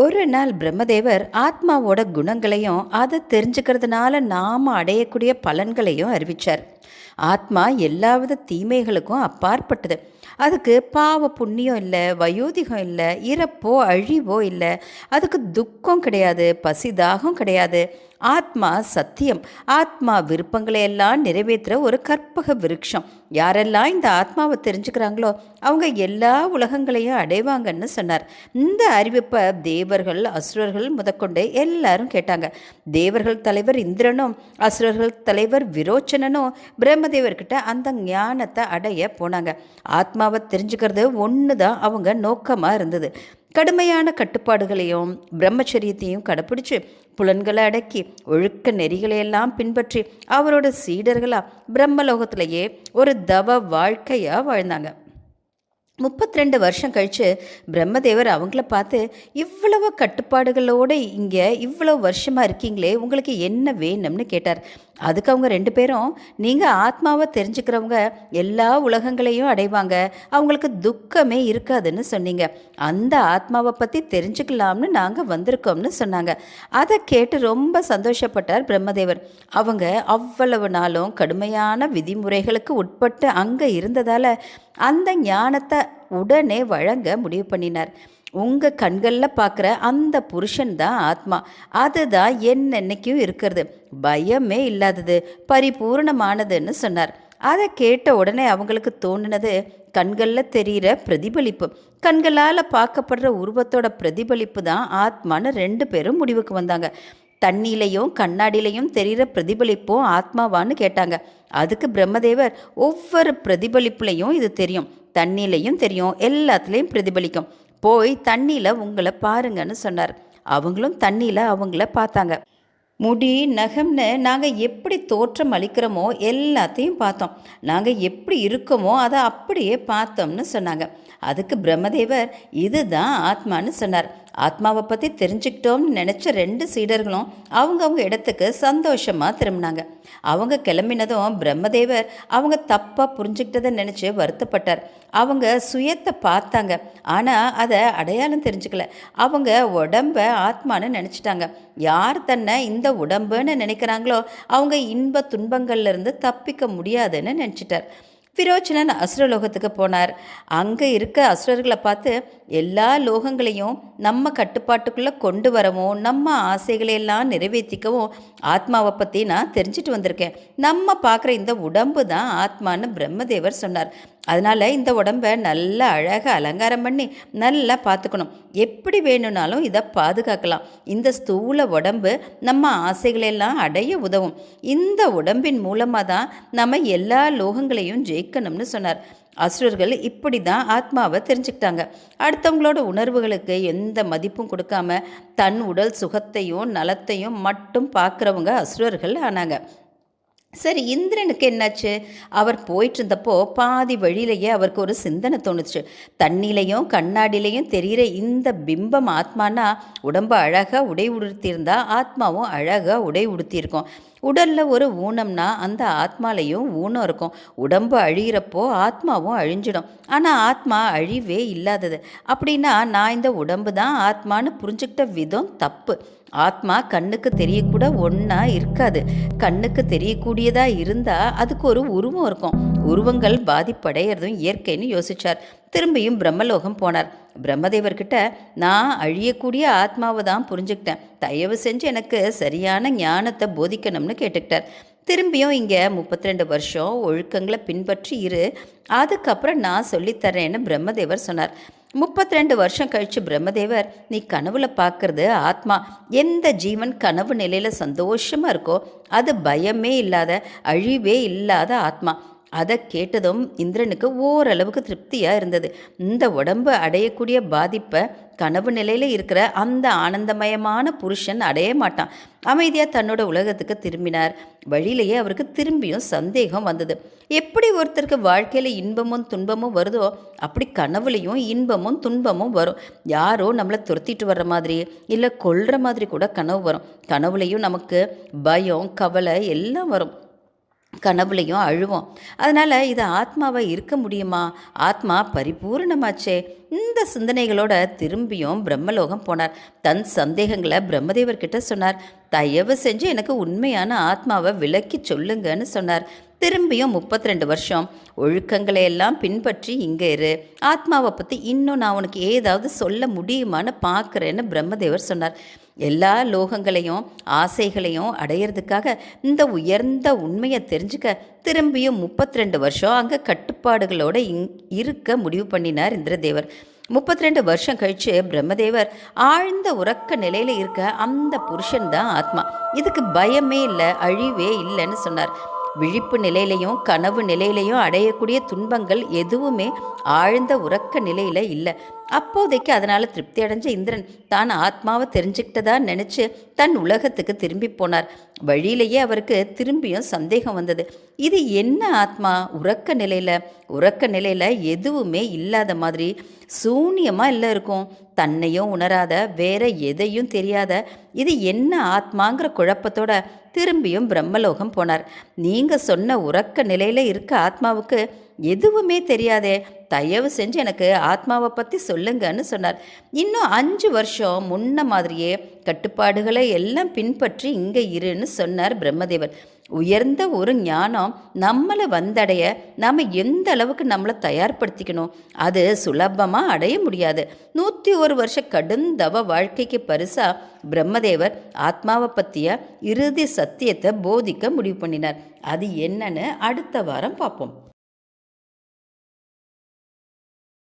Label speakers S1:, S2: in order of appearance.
S1: ஒரு நாள் பிரம்மதேவர் ஆத்மாவோட குணங்களையும் அதை தெரிஞ்சுக்கிறதுனால நாம் அடையக்கூடிய பலன்களையும் அறிவித்தார் ஆத்மா எல்லாவித தீமைகளுக்கும் அப்பாற்பட்டது. அதுக்கு பாவ புண்ணியம் இல்லை வயோதிகம் இல்லை இறப்போ அழிவோ இல்லை. அதுக்கு துக்கம் கிடையாது பசிதாகம் கிடையாது. ஆத்மா சத்தியம். ஆத்மா விருப்பங்களை எல்லாம் நிறைவேற்றுற ஒரு கற்பக விருட்சம். யாரெல்லாம் இந்த ஆத்மாவை தெரிஞ்சுக்கிறாங்களோ அவங்க எல்லா உலகங்களையும் அடைவாங்கன்னு சொன்னார். இந்த அறிவிப்பை தேவர்கள் அசுரர்கள் முதற்கொண்டு எல்லாரும் கேட்டாங்க. தேவர்கள் தலைவர் இந்திரனும் அசுரர்கள் தலைவர் விரோச்சனனும் பிரம்மதேவர்கிட்ட அந்த ஞானத்தை அடைய போனாங்க. ஆத்மா ஆத்மாவை தெரிஞ்சுக்கிறது ஒன்று தான் அவங்க நோக்கமாக இருந்தது. கடுமையான கட்டுப்பாடுகளையும் பிரம்மச்சரியத்தையும் கடைப்பிடிச்சு புலன்களை அடக்கி ஒழுக்க நெறிகளையெல்லாம் பின்பற்றி அவரோட சீடர்களாக பிரம்மலோகத்திலேயே ஒரு தவ வாழ்க்கையாக வாழ்ந்தாங்க. முப்பத்தி ரெண்டு வருஷம் கழித்து பிரம்மதேவர் அவங்கள பார்த்து இவ்வளவு கட்டுப்பாடுகளோடு இங்கே இவ்வளோ வருஷமாக இருக்கீங்களே உங்களுக்கு என்ன வேணும்னு கேட்டார். அதுக்கு அவங்க ரெண்டு பேரும் நீங்கள் ஆத்மாவை தெரிஞ்சுக்கிறவங்க எல்லா உலகங்களையும் அடைவாங்க. அவங்களுக்கு துக்கமே இருக்காதுன்னு சொன்னீங்க. அந்த ஆத்மாவை பற்றி தெரிஞ்சுக்கலாம்னு நாங்கள் வந்திருக்கோம்னு சொன்னாங்க. அதை கேட்டு ரொம்ப சந்தோஷப்பட்டார் பிரம்மதேவர். அவங்க அவ்வளவு நாளும் கடுமையான விதிமுறைகளுக்கு உட்பட்டு அங்கே இருந்ததால் அந்த ஞானத்தை உடனே வழங்க முடிவு பண்ணினார். உங்கள் கண்களில் பார்க்குற அந்த புருஷன் தான் ஆத்மா. அதுதான் என்னென்னைக்கும் இருக்கிறது. பயமே இல்லாதது பரிபூர்ணமானதுன்னு சொன்னார். அதை கேட்ட உடனே அவங்களுக்கு தோணுனது கண்களில் தெரிகிற பிரதிபலிப்பு. கண்களால் பார்க்கப்படுற உருவத்தோட பிரதிபலிப்பு தான் ஆத்மான்னு ரெண்டு பேரும் முடிவுக்கு வந்தாங்க. தண்ணியிலையும் கண்ணாடியிலையும் தெரிகிற பிரதிபலிப்பும் ஆத்மாவான்னு கேட்டாங்க. அதுக்கு பிரம்மதேவர் ஒவ்வொரு பிரதிபலிப்புலையும் இது தெரியும். தண்ணியிலையும் தெரியும். எல்லாத்துலேயும் பிரதிபலிக்கும். போய் தண்ணியில் உங்களை பாருங்கன்னு சொன்னார். அவங்களும் தண்ணியில் அவங்கள பார்த்தாங்க. முடி நகம்னு நாங்கள் எப்படி தோற்றம் அளிக்கிறோமோ எல்லாத்தையும் பார்த்தோம். நாங்கள் எப்படி இருக்கோமோ அதை அப்படியே பார்த்தோம்னு சொன்னாங்க. அதுக்கு பிரம்மதேவர் இதுதான் ஆத்மான்னு சொன்னார். ஆத்மாவை பற்றி தெரிஞ்சுக்கிட்டோம்னு நினச்ச ரெண்டு சீடர்களும் அவங்கவுங்க இடத்துக்கு சந்தோஷமாக திரும்பினாங்க. அவங்க கிளம்பினதும் பிரம்மதேவர் அவங்க தப்பாக புரிஞ்சுக்கிட்டதை நினச்சி வருத்தப்பட்டார். அவங்க சுயத்தை பார்த்தாங்க. ஆனால் அதை அடையாளம் தெரிஞ்சுக்கல. அவங்க உடம்ப ஆத்மான்னு நினச்சிட்டாங்க. யார் தன்னை இந்த உடம்புன்னு நினைக்கிறாங்களோ அவங்க இன்ப துன்பங்கள்லேருந்து தப்பிக்க முடியாதுன்னு நினச்சிட்டார். விரோச்சனன் அசுரலோகத்துக்கு போனார். அங்கே இருக்க அசுரர்களை பார்த்து எல்லா லோகங்களையும் நம்ம கட்டுப்பாட்டுக்குள்ளே கொண்டு வரவும் நம்ம ஆசைகளையெல்லாம் நிறைவேற்றிக்கவும் ஆத்மாவை பற்றி நான் தெரிஞ்சுட்டு வந்திருக்கேன். நம்ம பார்க்குற இந்த உடம்பு தான் ஆத்மான்னு பிரம்மதேவர் சொன்னார். அதனால் இந்த உடம்பை நல்லா அழகாக அலங்காரம் பண்ணி நல்லா பார்த்துக்கணும் எப்படி வேணும்னாலும் இதை பாதுகாக்கலாம். இந்த ஸ்தூல உடம்பு நம்ம ஆசைகளெல்லாம் அடைய உதவும். இந்த உடம்பின் மூலமாக தான் நம்ம எல்லா லோகங்களையும் ஜெயிக்கணும்னு சொன்னார். அசுரர்கள் இப்படி தான் ஆத்மாவை தெரிஞ்சுக்கிட்டாங்க. அடுத்தவங்களோட உணர்வுகளுக்கு எந்த மதிப்பும் கொடுக்காம தன் உடல் சுகத்தையும் நலத்தையும் மட்டும் பார்க்குறவங்க அசுரர்கள் ஆனாங்க. சரி இந்திரனுக்கு என்னாச்சு? அவர் போயிட்டு இருந்தப்போ பாதி வழியிலேயே அவருக்கு ஒரு சிந்தனை தோணுச்சு. தண்ணிலையும் கண்ணாடிலையும் தெரிகிற இந்த பிம்பம் ஆத்மானா உடம்பு அழகாக உடை உடுத்தியிருந்தா ஆத்மாவும் அழகாக உடை உடுத்தியிருக்கும். உடலில் ஒரு ஊனம்னா அந்த ஆத்மாலையும் ஊனம் இருக்கும். உடம்பு அழிகிறப்போ ஆத்மாவும் அழிஞ்சிடும். ஆனால் ஆத்மா அழிவே இல்லாதது. அப்படின்னா நான் இந்த உடம்பு தான் ஆத்மான்னு புரிஞ்சுக்கிட்ட விதம் தப்பு. ஆத்மா கண்ணுக்கு தெரியக்கூட ஒன்றா இருக்காது. கண்ணுக்கு தெரியக்கூடியதாக இருந்தால் அதுக்கு ஒரு உருவம் இருக்கும். உருவங்கள் பாதிப்படையிறதும் இயற்கைன்னு யோசிச்சார். திரும்பியும் பிரம்மலோகம் போனார். பிரம்மதேவர்கிட்ட நான் அழியக்கூடிய ஆத்மாவை தான் புரிஞ்சுக்கிட்டேன். தயவு செஞ்சு எனக்கு சரியான ஞானத்தை போதிக்கணும்னு கேட்டுக்கிட்டார். திரும்பியும் இங்கே முப்பத்தி ரெண்டு வருஷம் ஒழுக்கங்களை பின்பற்றி இரு. அதுக்கப்புறம் நான் சொல்லித்தரேன்னு பிரம்மதேவர் சொன்னார். முப்பத்தி ரெண்டு வருஷம் கழித்து பிரம்மதேவர் நீ கனவுல பார்க்கறது ஆத்மா. எந்த ஜீவன் கனவு நிலையில் சந்தோஷமாக இருக்கோ அது பயமே இல்லாத அழிவே இல்லாத ஆத்மா. அதை கேட்டதும் இந்திரனுக்கு ஓரளவுக்கு திருப்தியாக இருந்தது. இந்த உடம்பு அடையக்கூடிய பாதிப்பை கனவு நிலையில் இருக்கிற அந்த ஆனந்தமயமான புருஷன் அடைய மாட்டான். அமைதியாக தன்னோட உலகத்துக்கு திரும்பினார். வழியிலேயே அவருக்கு திரும்பியும் சந்தேகம் வந்தது. எப்படி ஒருத்தருக்கு வாழ்க்கையில் இன்பமும் துன்பமும் வருதோ அப்படி கனவுலையும் இன்பமும் துன்பமும் வரும். யாரோ நம்மளை துரத்திட்டு வர்ற மாதிரி இல்லை கொல்ற மாதிரி கூட கனவு வரும். கனவுலையும் நமக்கு பயம் கவலை எல்லாம் வரும். கனவுலையும் அழுவோம். அதனால் இது ஆத்மாவை இருக்க முடியுமா? ஆத்மா பரிபூரணமாச்சே. இந்த சிந்தனைகளோட திரும்பியும் பிரம்மலோகம் போனார். தன் சந்தேகங்களை பிரம்மதேவர்கிட்ட சொன்னார். தயவு செஞ்சு எனக்கு உண்மையான ஆத்மாவை விளக்கி சொல்லுங்கன்னு சொன்னார். திரும்பியும் முப்பத்தி ரெண்டு வருஷம். ஒழுக்கங்களை எல்லாம் பின்பற்றி இங்கே இரு. ஆத்மாவை பற்றி இன்னும் நான் உனக்கு ஏதாவது சொல்ல முடியுமான்னு பார்க்குறேன்னு பிரம்மதேவர் சொன்னார். எல்லா லோகங்களையும் ஆசைகளையும் அடையிறதுக்காக இந்த உயர்ந்த உண்மையை தெரிஞ்சுக்க திரும்பியும் முப்பத்தி ரெண்டு வருஷம் அங்கே கட்டுப்பாடுகளோடு இங் இருக்க முடிவு பண்ணினார் இந்திரதேவர். முப்பத்தி ரெண்டு வருஷம் கழித்து பிரம்மதேவர் ஆழ்ந்த உறக்க நிலையில் இருக்க அந்த புருஷன் தான் ஆத்மா. இதுக்கு பயமே இல்லை அழிவே இல்லைன்னு சொன்னார். விழிப்பு நிலையிலையும் கனவு நிலையிலையும் அடையக்கூடிய துன்பங்கள் எதுவுமே ஆழ்ந்த உறக்க நிலையில் இல்லை. அப்போதைக்கு அதனால் திருப்தி அடைஞ்ச இந்திரன் தான் ஆத்மாவை தெரிஞ்சுக்கிட்டதா நினச்சி தன் உலகத்துக்கு திரும்பி போனார். வழியிலேயே அவருக்கு திரும்பியும் சந்தேகம் வந்தது. இது என்ன ஆத்மா? உறக்க நிலையில் உறக்க நிலையில் எதுவுமே இல்லாத மாதிரி சூன்யமாக இல்லை இருக்கும். தன்னையும் உணராத வேற எதையும் தெரியாத இது என்ன ஆத்மாங்கிற குழப்பத்தோட திரும்பியும் பிரம்மலோகம் போனார். நீங்கள் சொன்ன உறக்க நிலையில் இருக்க ஆத்மாவுக்கு எதுவுமே தெரியாதே. தயவு செஞ்சு எனக்கு ஆத்மாவை பற்றி சொல்லுங்கன்னு சொன்னார். இன்னும் அஞ்சு வருஷம் முன்ன மாதிரியே கட்டுப்பாடுகளை எல்லாம் பின்பற்றி இங்கே இருன்னு சொன்னார் பிரம்மதேவர். உயர்ந்த ஒரு ஞானம் நம்மளை வந்தடைய நாம் எந்த அளவுக்கு நம்மளை தயார்படுத்திக்கணும்? அது சுலபமாக அடைய முடியாது. நூற்றி ஒரு வருஷ கடுந்தவ வாழ்க்கைக்கு பரிசாக பிரம்மதேவர் ஆத்மாவை பற்றிய இறுதி சத்தியத்தை போதிக்க முடிவு பண்ணினார். அது என்னன்னு அடுத்த வாரம் பார்ப்போம்.